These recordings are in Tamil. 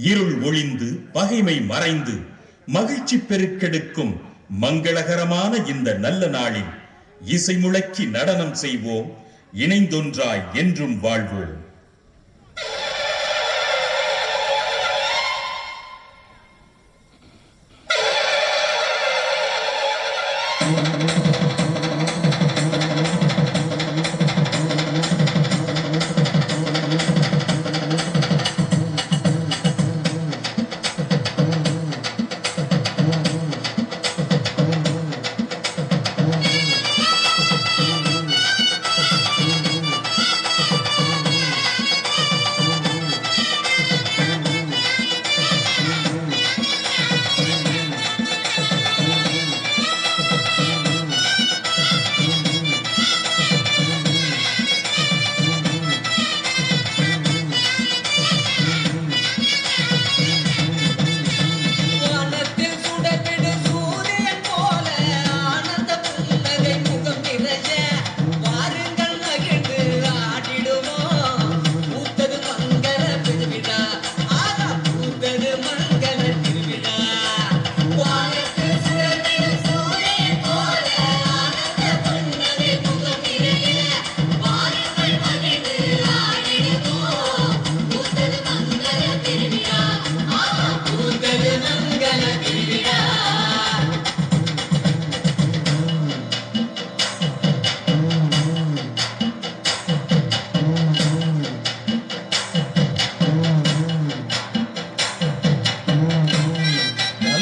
இருள் ஒழிந்து பகைமை மறைந்து மகிழ்ச்சி பெருக்கெடுக்கும் மங்களகரமான இந்த நல்ல நாளில் இசை முழக்கி நடனம் செய்வோம். இணைந்தொன்றாய் என்றும் வாழ்வோம்.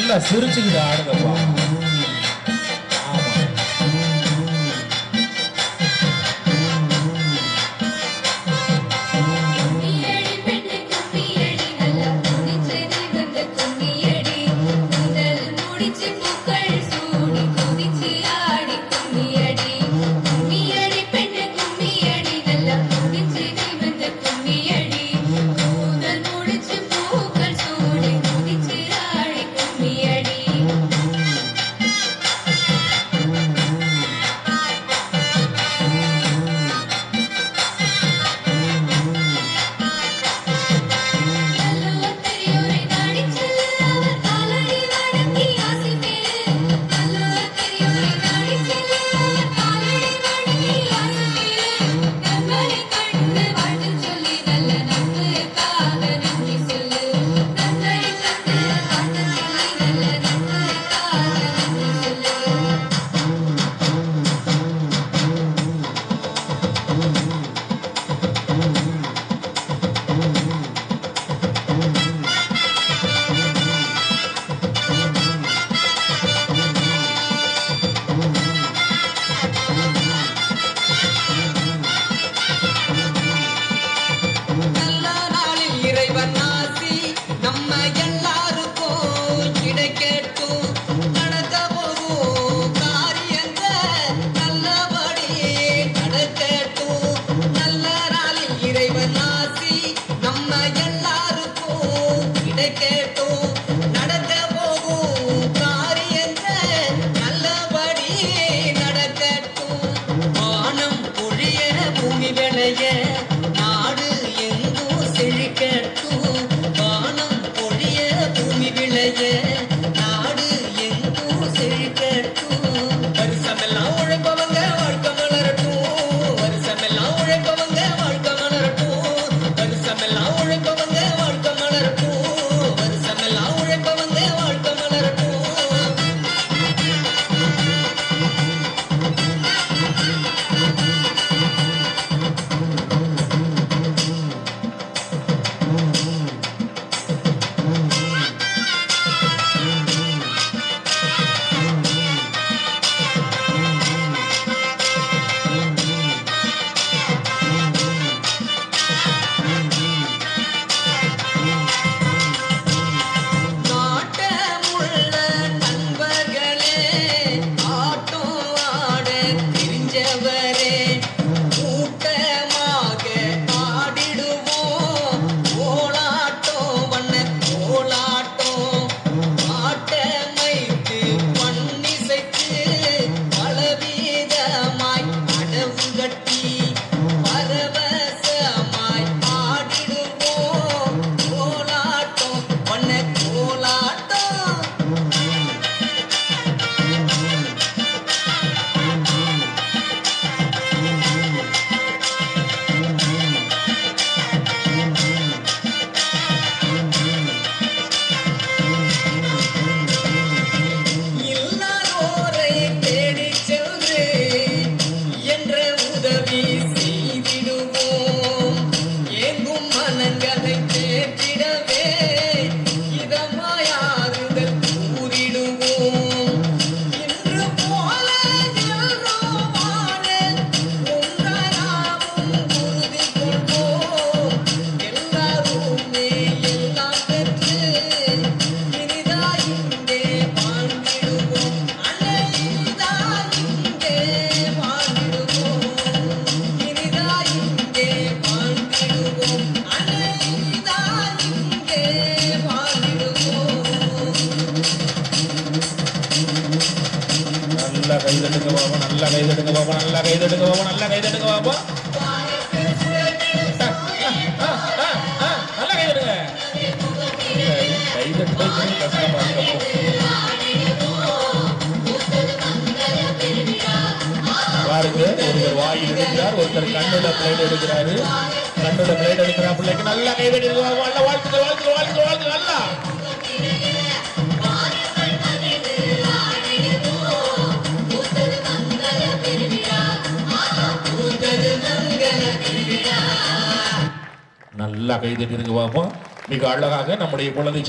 நல்லா சிரிச்சுக்கிட்டு ஆடுங்கப்பா. பாபா நல்லா கைதட்டுங்க நல்லா கைதட்டுங்க பாபா நல்லா கைதட்டுங்க பாபா நல்லா கைதட்டுங்க கைதட்டுறது கஷ்டமா இருக்கு பாருங்க ஒருவர் வாயில் எடுக்கிறார் ஒருத்தர் கண்ணுல பிளேட் எடுக்கிறாரு கண்ணுல பிளேட் எடுக்கிற பிள்ளைக்கு நல்லா கைதட்டி வாழ்த்து வாழ்த்து வாழ்த்து வாழ்த்து வாழ்த்து நல்லா நல்லா கைதட்டி இருக்கு மிக அழகாக நம்முடைய குழந்தை